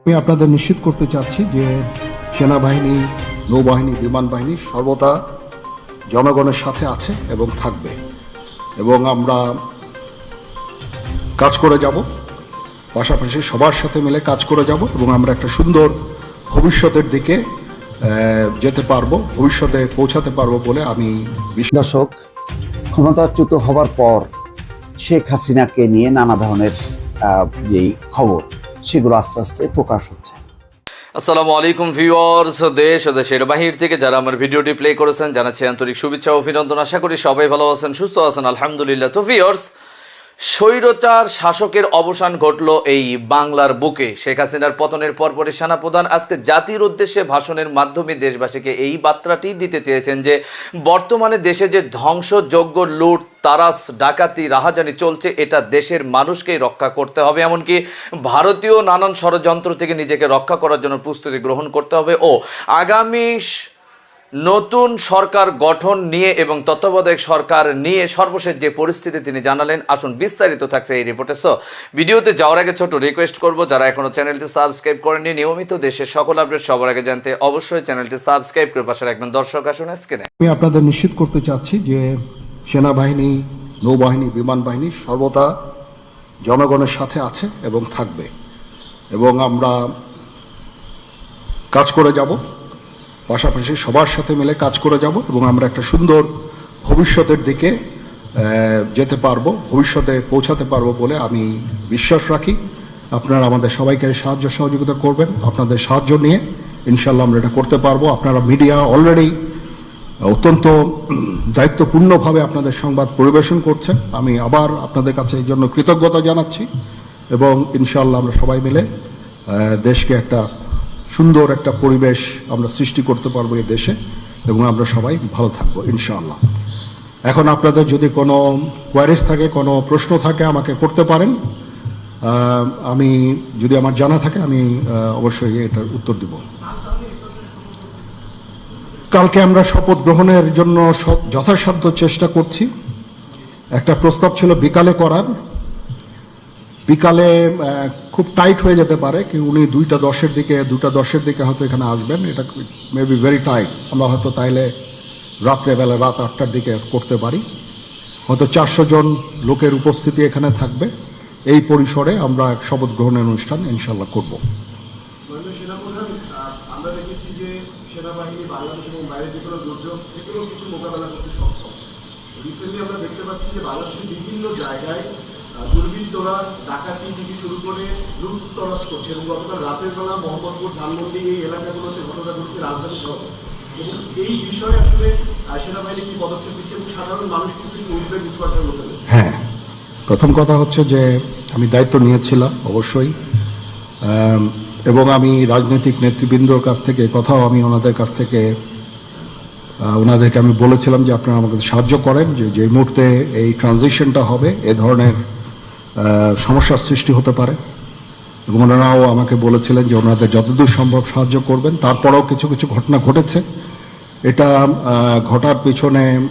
আমি আপনাদের নিশ্চিত করতে চাচ্ছি যে সেনাবাহিনী, নৌবাহিনী বিমান বাহিনী সর্বদা জনগণের সাথে আছে এবং থাকবে। এবং আমরা কাজ করে যাব, পাশাপাশি সবার সাথে মিলে কাজ করে যাব এবং আমরা একটা সুন্দর ভবিষ্যতের দিকে যেতে পারব, ভবিষ্যতে পৌঁছাতে পারব বলে আমি দর্শক, ক্ষমতাচ্যুত হবার পর শেখ হাসিনাকে নিয়ে নানা ধরনের যেই খবর। সেগুলো আস্তে আস্তে প্রকাশ হচ্ছে। আসসালামু আলাইকুম ভিউয়ার্স, দেশ ও দেশের বাহির থেকে যারা আমার ভিডিওটি প্লে করেছেন, জানাচ্ছি আন্তরিক শুভেচ্ছা অভিনন্দন। আশা করি সবাই ভালো আছেন, সুস্থ আছেন, আলহামদুলিল্লাহ। তো ভিউয়ার্স স্বৈরচার শাসকের অবসান ঘটল এই বাংলার বুকে। শেখ হাসিনার পতনের পরপরই সেনাপ্রধান আজকে জাতির উদ্দেশ্যে ভাষণের মাধ্যমে দেশবাসীকে এই বার্তাটি দিতে চেয়েছেন যে, বর্তমানে দেশে যে ধ্বংসযোগ্য লুট, তারাস, ডাকাতি, রাহাজানি চলছে, এটা দেশের মানুষকেই রক্ষা করতে হবে। এমনকি ভারতীয় নানান ষড়যন্ত্র থেকে নিজেকে রক্ষা করার জন্য প্রস্তুতি গ্রহণ করতে হবে। ও আগামী নতুন সরকার গঠন নিয়ে এবং তত্ত্বাবধায়ক সরকার নিয়ে সর্বশেষ যে পরিস্থিতি তিনি জানালেন, আসুন বিস্তারিত থাকছে এই রিপোর্টে সো ভিডিওতে যাওয়ার আগে ছোট রিকোয়েস্ট করব, যারা এখনও চ্যানেলটি সাবস্ক্রাইব করেননি, নিয়মিত দেশের সকল আপডেট সবার আগে জানতে অবশ্যই চ্যানেলটি সাবস্ক্রাইব করে পাশে রাখবেন দর্শক আসুন স্ক্রিনে আমি আপনাদের নিশ্চিত করতে চাচ্ছি যে সেনাবাহিনী, নৌবাহিনী, বিমান বাহিনী সর্বদা জনগণের সাথে আছে এবং থাকবে। এবং আমরা কাজ করে যাব। পাশাপাশি সবার সাথে মিলে কাজ করে যাব এবং আমরা একটা সুন্দর ভবিষ্যতের দিকে যেতে পারব, ভবিষ্যতে পৌঁছাতে পারব বলে আমি বিশ্বাস রাখি। আপনারা আমাদের সবাইকে সাহায্য সহযোগিতা করবেন। আপনাদের সাহায্য নিয়ে ইনশাল্লাহ আমরা এটা করতে পারব। আপনারা মিডিয়া অলরেডি অত্যন্ত দায়িত্বপূর্ণভাবে আপনাদের সংবাদ পরিবেশন করছেন। আমি আবার আপনাদের কাছে এই জন্য কৃতজ্ঞতা জানাচ্ছি এবং ইনশাআল্লাহ আমরা সবাই মিলে দেশকে একটা সুন্দর একটা পরিবেশ আমরা সৃষ্টি করতে পারব এই দেশে। এবং আমরা সবাই ভালো থাকব, ইনশাআল্লাহ। এখন আপনাদের যদি কোনো কোয়ারিজ থাকে, কোনো প্রশ্ন থাকে, আমাকে করতে পারেন। আমি যদি আমার জানা থাকে, আমি অবশ্যই এটার উত্তর দিব। কালকে আমরা শপথ গ্রহণের জন্য যথাসাধ্য চেষ্টা করছি। একটা প্রস্তাব ছিল বিকালে করার। বিকালে খুব টাইট হয়ে যেতে পারে, কি উনি দুইটা দশের দিকে, দুটা দশের দিকে হয়তো এখানে আসবেন, এটা মে বি ভেরি টাইট আমরা হয়তো তাইলে রাত্রেবেলা রাত আটটার দিকে করতে পারি। হয়তো চারশো জন লোকের উপস্থিতি এখানে থাকবে। এই পরিসরে আমরা এক শপথ গ্রহণের অনুষ্ঠান ইনশাল্লাহ করব। আমরা দেখতে পাচ্ছি যে বাংলাদেশের বিভিন্ন জায়গায় দুর্বৃত্তরা ডাকাতি থেকে শুরু করে লুট তরাস করছে এবং গতকাল রাতের বেলা মোহাম্মদপুর ধানমন্ডি এই এলাকাগুলোতে ঘটনা ঘটছে রাজধানী সহ এবং এই বিষয়ে আসলে সেনাবাহিনী কি পদক্ষেপ নিচ্ছে এবং সাধারণ মানুষ কিন্তু উদ্বেগ উৎপাদনের মধ্যে হ্যাঁ প্রথম কথা হচ্ছে যে আমি দায়িত্ব নিয়েছিলাম, অবশ্যই। এবং আমি রাজনৈতিক নেতৃবৃন্দর কাছ থেকে কথাও আমি ওনাদের কাছ থেকে ওনাদেরকে আমি বলেছিলাম যে আপনারা আমাকে সাহায্য করেন যে যে মুহূর্তে এই ট্রানজিশনটা হবে, এ ধরনের সমস্যার সৃষ্টি হতে পারে। এবং ওনারাও আমাকে বলেছিলেন যে ওনাদের যতদূর সম্ভব সাহায্য করবেন। তারপরেও কিছু কিছু ঘটনা ঘটেছে। এটা ঘটার পিছনে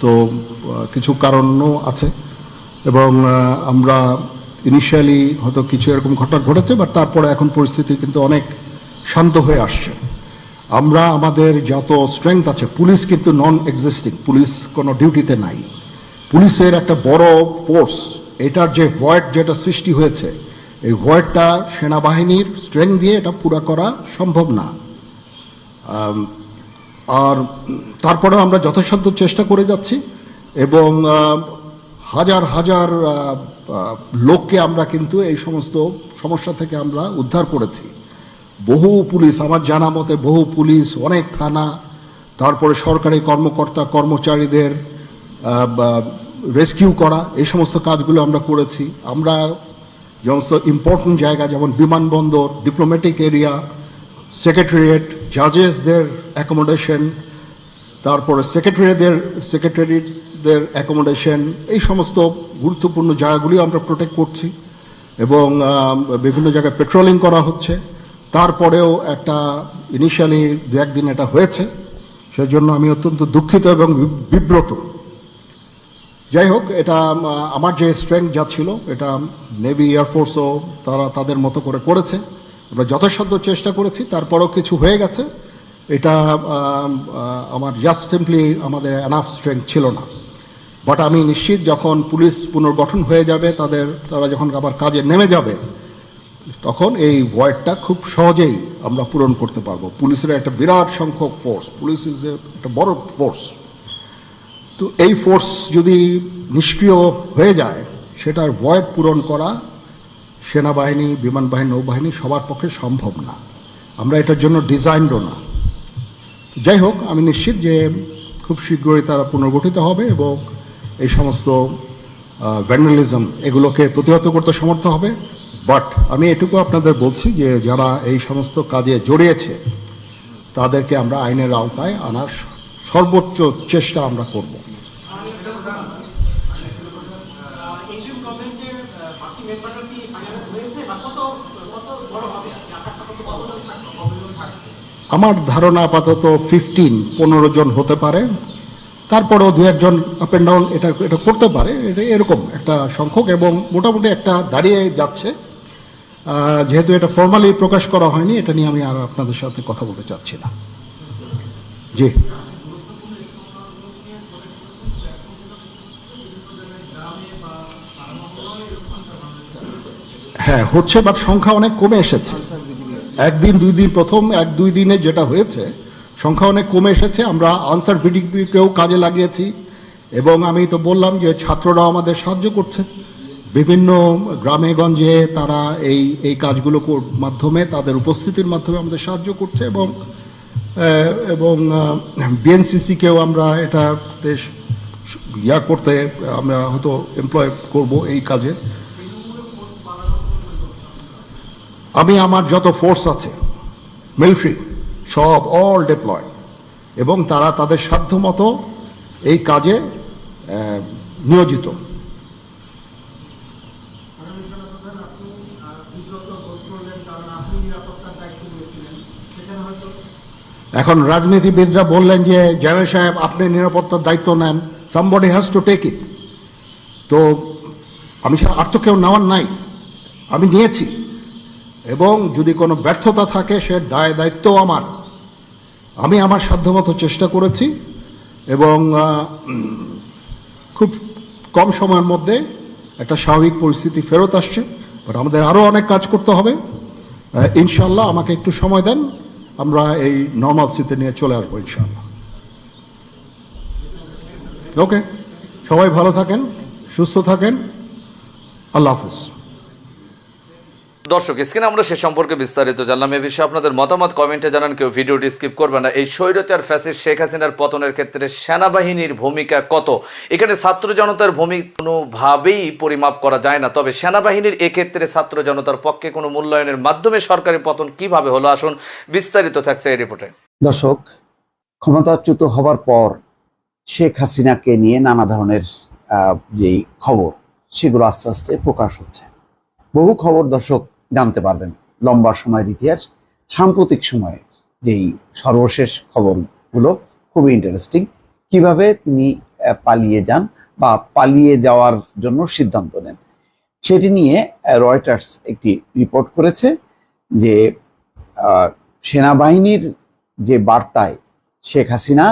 তো কিছু কারণও আছে। এবং আমরা ইনিশিয়ালি হয়তো কিছু এরকম ঘটনা ঘটেছে বাট তারপরে এখন পরিস্থিতি কিন্তু অনেক শান্ত হয়ে আসছে। আমরা, আমাদের যত স্ট্রেংথ আছে, পুলিশ কিন্তু নন এক্সিস্টিং পুলিশ কোনো ডিউটিতে নাই। পুলিশের একটা বড় ফোর্স এটার যে ভয়েড যেটা সৃষ্টি হয়েছে, এই ভয়েডটা সেনাবাহিনীর স্ট্রেংথ দিয়ে এটা পুরা করা সম্ভব না। আর তারপরেও আমরা যথাসাধ্য চেষ্টা করে যাচ্ছি এবং হাজার হাজার লোককে আমরা কিন্তু এই সমস্ত সমস্যা থেকে আমরা উদ্ধার করেছি। বহু পুলিশ, আমার জানা মতে বহু পুলিশ, অনেক থানা, তারপরে সরকারি কর্মকর্তা, কর্মচারীদের রেস্কিউ করা, এই সমস্ত কাজগুলো আমরা করেছি। আমরা সমস্ত ইম্পর্টেন্ট জায়গা যেমন বিমানবন্দর ডিপ্লোম্যাটিক এরিয়া সেক্রেটারিয়েট জাজেসদের অ্যাকোমোডেশন তারপরে সেক্রেটারিদের সেক্রেটারিদের অ্যাকোমোডেশন এই সমস্ত গুরুত্বপূর্ণ জায়গাগুলি আমরা প্রোটেক্ট করছি এবং বিভিন্ন জায়গায় পেট্রোলিং করা হচ্ছে। তারপরেও একটা ইনিশিয়ালি দু একদিন এটা হয়েছে। সেজন্য আমি অত্যন্ত দুঃখিত এবং বিব্রত। যাই হোক এটা আমার যে স্ট্রেংথ যা ছিল, এটা নেভি এয়ারফোর্সও তারা তাদের মতো করে করেছে। আমরা যথাসাধ্য চেষ্টা করেছি, তারপরও কিছু হয়ে গেছে। এটা আমার জাস্ট সিম্পলি আমাদের অ্যানাফ স্ট্রেংথ ছিল না। বাট আমি নিশ্চিত যখন পুলিশ পুনর্গঠন হয়ে যাবে, তাদের, তারা যখন আবার কাজে নেমে যাবে, তখন এই ভয়েডটা খুব সহজেই আমরা পূরণ করতে পারব। পুলিশের একটা বিরাট সংখ্যক ফোর্স পুলিশ ইজ একটা বড় ফোর্স তো এই ফোর্স যদি নিষ্ক্রিয় হয়ে যায়, সেটার ভয়েড পূরণ করা সেনাবাহিনী বিমান বাহিনী নৌবাহিনী সবার পক্ষে সম্ভব না। আমরা এটার জন্য ডিজাইনডও না। যাই হোক, আমি নিশ্চিত যে খুব শীঘ্রই তারা পুনর্গঠিত হবে এবং এই সমস্ত ভ্যান্ডালিজম এগুলোকে প্রতিহত করতে সমর্থ হবে। বাট আমি এটুকু আপনাদের বলছি যে যারা এই সমস্ত কাজে জড়িয়েছে, তাদেরকে আমরা আইনের আওতায় আনার সর্বোচ্চ চেষ্টা আমরা করব ইন্ডিয়ান গভর্নমেন্টের বাকি মেম্বাররা কি ফাইনালাইজ হয়েছে বা কত কত বড় হবে আকারটা কত কতজন থাকছে কতজন থাকছে আমার ধারণা আপাতত ফিফটিন পনেরো জন হতে পারে। তারপরেও দু একজন আপ অ্যান্ড ডাউন এটা এটা করতে পারে। এটা এরকম একটা সংখ্যক এবং মোটামুটি একটা দাঁড়িয়ে যাচ্ছে। যেহেতু এটা ফর্মালি প্রকাশ করা হয়নি, এটা নিয়ে আমি আর আপনাদের সাথে কথা বলতে চাচ্ছি না। জি। হ্যাঁ হচ্ছে বাট সংখ্যা অনেক কমে এসেছে। একদিন, দুই দিন, প্রথম এক, দুই দিনে যেটা হয়েছে, সংখ্যা অনেক কমে এসেছে, আমরা আনসার ভিডিকেও কাজে লাগিয়েছি। এবং আমি তো বললাম যে ছাত্ররা আমাদের সাহায্য করছে। বিভিন্ন গ্রামে গঞ্জে তারা এই এই কাজগুলো মাধ্যমে তাদের উপস্থিতির মাধ্যমে আমাদের সাহায্য করছে এবং এবং বিএনসিসিকেও আমরা এটা ইয়া করতে আমরা হয়তো এমপ্লয় করব এই কাজে। আমি আমার যত ফোর্স আছে মিলিটারি সব অল ডেপ্লয় এবং তারা তাদের সাধ্য মতো এই কাজে নিয়োজিত। এখন রাজনীতিবিদরা বললেন যে জেনারেল সাহেব, আপনি নিরাপত্তার দায়িত্ব নেন। Somebody has to take it তো আমি আর তো কেউ নেওয়ার নাই। আমি নিয়েছি। এবং যদি কোনো ব্যর্থতা থাকে, সে দায় দায়িত্ব আমার। আমি আমার সাধ্যমতো চেষ্টা করেছি এবং খুব কম সময়ের মধ্যে একটা স্বাভাবিক পরিস্থিতি ফেরত আসছে। বাট আমাদের আরও অনেক কাজ করতে হবে। ইনশাল্লাহ আমাকে একটু সময় দেন, আমরা এই নর্মালসিতে নিয়ে চলে আসব ইনশাল্লাহ ওকে সবাই ভালো থাকেন, সুস্থ থাকেন। আল্লাহ হাফিজ। দর্শক, স্ক্রিনে আমরা সে সম্পর্কে বিস্তারিত জানলাম। এ বিষয়ে আপনাদের মতামত কমেন্টে জানান, কেউ ভিডিওটি স্কিপ করবে না। এই স্বৈরচার ফ্যাসিস্ট শেখ হাসিনার পতনের ক্ষেত্রে সেনাবাহিনীর ভূমিকা কত? এখানে ছাত্র জনতার ভূমিকা কোনোভাবেই পরিমাপ করা যায় না। তবে সেনাবাহিনীর এক্ষেত্রে ছাত্র জনতার পক্ষে কোনো মূল্যায়নের মাধ্যমে সরকারি পতন কীভাবে হলো? আসুন, বিস্তারিত থাকছে এই রিপোর্টে। দর্শক, ক্ষমতাচ্যুত হবার পর শেখ হাসিনাকে নিয়ে নানা ধরনের যেই খবর, সেগুলো আস্তে আস্তে প্রকাশ হচ্ছে। বহু খবর দর্শক জানতে পারবেন। লম্বা সময়ের ইতিহাস, সাম্প্রতিক সময়ে যেই সর্বশেষ খবরগুলো, খুবই ইন্টারেস্টিং কীভাবে তিনি পালিয়ে যান বা পালিয়ে যাওয়ার জন্য সিদ্ধান্ত নেন। সেটি নিয়ে রয়টার্স একটি রিপোর্ট করেছে যে সেনাবাহিনীর যে বার্তায় শেখ হাসিনা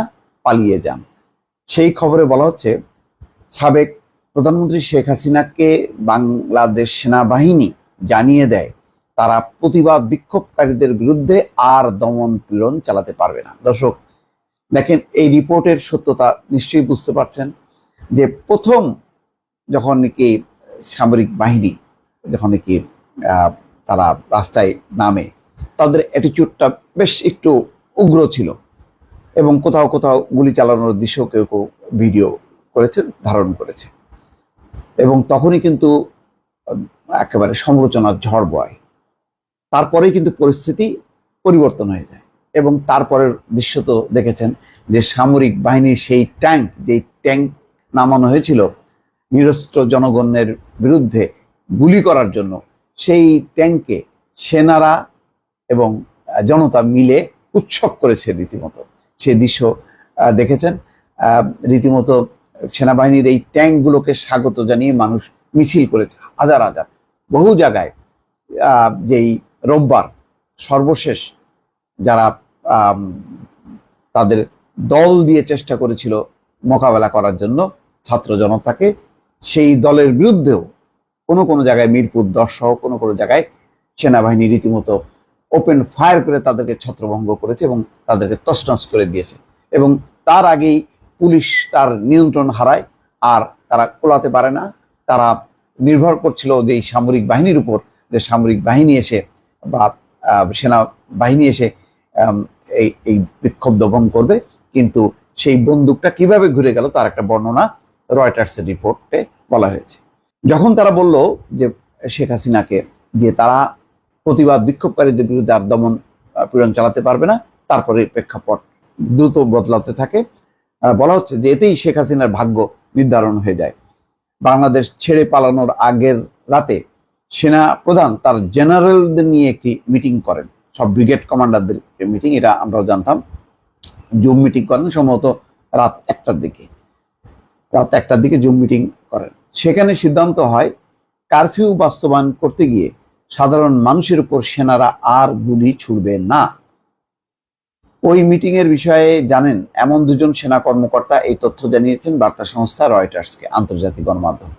পালিয়ে যান, সেই খবরে বলা হচ্ছে, সাবেক প্রধানমন্ত্রী শেখ হাসিনাকে বাংলাদেশ সেনাবাহিনী জানিয়ে দেয় তারা প্রতিবাদ বিক্ষোভকারীদের বিরুদ্ধে আর দমন পীড়ন চালাতে পারবে না। দর্শক, দেখেন এই রিপোর্টের সত্যতা নিশ্চয়ই বুঝতে পারছেন যে প্রথম যখন নাকি সামরিক বাহিনী যখন নাকি তারা রাস্তায় নামে, তাদের অ্যাটিচিউডটা বেশ একটু উগ্র ছিল এবং কোথাও কোথাও গুলি চালানোর দৃশ্য কেউ কেউ ভিডিও করেছে, ধারণ করেছে। এবং তখনই কিন্তু একেবারে সমালোচনার ঝড় বয়। তারপরে কিন্তু পরিস্থিতি পরিবর্তন হয়ে যায়। এবং তারপরের দৃশ্য তো দেখেছেন যে সামরিক বাহিনীর সেই ট্যাঙ্ক, যেই ট্যাঙ্ক নামানো হয়েছিল নিরস্ত্র জনগণের বিরুদ্ধে গুলি করার জন্য, সেই ট্যাঙ্কে সেনারা এবং জনতা মিলে উৎসব করেছে রীতিমতো। সেই দৃশ্য দেখেছেন? রীতিমতো সেনাবাহিনীর এই ট্যাঙ্কগুলোকে স্বাগত জানিয়ে মানুষ মিছিল করেছে হাজার হাজার। বহু জায়গায় যেই রোববার সর্বশেষ যারা তাদের দল দিয়ে চেষ্টা করেছিল মোকাবেলা করার জন্য ছাত্র জনতাকে, সেই দলের বিরুদ্ধেও কোনো কোনো জায়গায় মিরপুর দশ সহ কোনো কোনো জায়গায় সেনাবাহিনী রীতিমতো ওপেন ফায়ার করে তাদেরকে ছত্রভঙ্গ করেছে এবং তাদেরকে তছনছ করে দিয়েছে। এবং তার আগেই পুলিশ তার নিয়ন্ত্রণ হারায়, আর তারা কোলাতে পারে না। তারা নির্ভর করছিল যে সামরিক বাহিনীর উপর, যে সামরিক বাহিনী এসে বা আহ, সেনা বাহিনী এসে এই এই বিক্ষোভ দমন করবে। কিন্তু সেই বন্দুকটা কীভাবে ঘুরে গেল তার একটা বর্ণনা রয়টার্সের রিপোর্টে বলা হয়েছে। যখন তারা বলল যে শেখ হাসিনাকে দিয়ে তারা প্রতিবাদ বিক্ষোভকারীদের বিরুদ্ধে আর দমন পীড়ন চালাতে পারবে না তারপরে প্রেক্ষাপট দ্রুত বদলাতে থাকে। বলা হচ্ছে যে এতেই শেখ হাসিনার ভাগ্য নির্ধারণ হয়ে যায়। বাংলাদেশ ছেড়ে পালানোর আগের রাতে সেনা প্রধান তার জেনারেলদের নিয়ে একটি মিটিং করেন। সব ব্রিগেড কমান্ডারদের মিটিং, এটা আমরাও জানতাম। জুম মিটিং করেন, সম্ভবত রাত একটার দিকে। রাত একটার দিকে জুম মিটিং করেন। সেখানে সিদ্ধান্ত হয়, কারফিউ বাস্তবায়ন করতে গিয়ে সাধারণ মানুষের উপর সেনারা আর গুলি ছুড়বে না। ওই মিটিং এর বিষয়ে জানেন, এমন দুজন সেনা কর্মকর্তা এই তথ্য জানিয়েছেন বার্তা সংস্থা রয়টার্সকে, আন্তর্জাতিক গণমাধ্যম।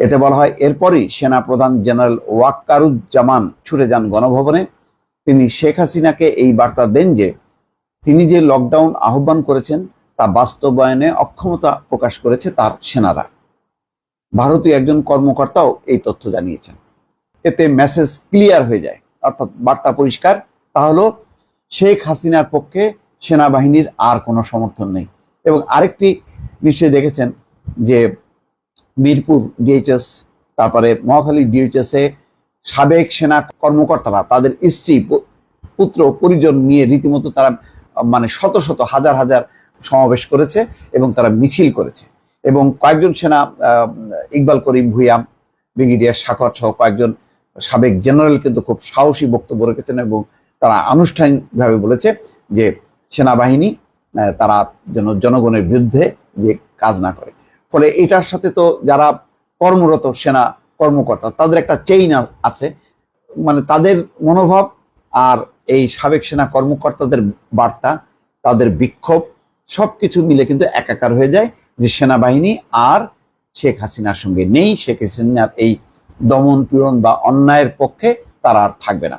এতে বলা হয়, এরপরই সেনা প্রধান জেনারেল ওয়াক্কারুজ্জামান ছুটে যান গণভবনে। তিনি শেখ হাসিনাকে এই বার্তা দেন যে, তিনি যে লকডাউন আহ্বান করেছেন, তা বাস্তবায়নে অক্ষমতা প্রকাশ করেছে তার সেনারা। ভারতীয় একজন কর্মকর্তাও এই তথ্য জানিয়েছেন। এতে মেসেজ ক্লিয়ার হয়ে যায়। অর্থাৎ বার্তা পরিষ্কার। তা হলো শেখ হাসিনার পক্ষে সেনাবাহিনীর আর কোনো সমর্থন নেই। এবং আরেকটি নিশ্চয়ই দেখেছেন যে মিরপুর ডিএইচএস তারপরে মহাখালী ডিএইচএস সাবেক সেনা কর্মকর্তারা, তাদের স্ত্রী পুত্র, পরিজন নিয়ে রীতিমতো তারা মানে শত শত, হাজার হাজার সমাবেশ করেছে এবং তারা মিছিল করেছে। এবং কয়েকজন সেনা ইকবাল করিম ভুইয়া ব্রিগেডিয়ার সাকর সহ কয়েকজন সাবেক জেনারেল কিন্তু খুব সাহসী বক্তব্য রেখেছেন এবং তারা আনুষ্ঠানিকভাবে বলেছে যে সেনাবাহিনী তারা যেন জনগণের বিরুদ্ধে যে কাজ না করে। ফলে এটার সাথে তো যারা কর্মরত সেনা কর্মকর্তা, তাদের একটা চেইন আছে। মানে তাদের মনোভাব আর এই সাবেক সেনা কর্মকর্তাদের বার্তা, তাদের বিক্ষোভ সব কিছু মিলে কিন্তু একাকার হয়ে যায় যে সেনাবাহিনী আর শেখ হাসিনার সঙ্গে নেই। শেখ হাসিনার এই দমন পীড়ন বা অন্যায়ের পক্ষে তারা আর থাকবে না।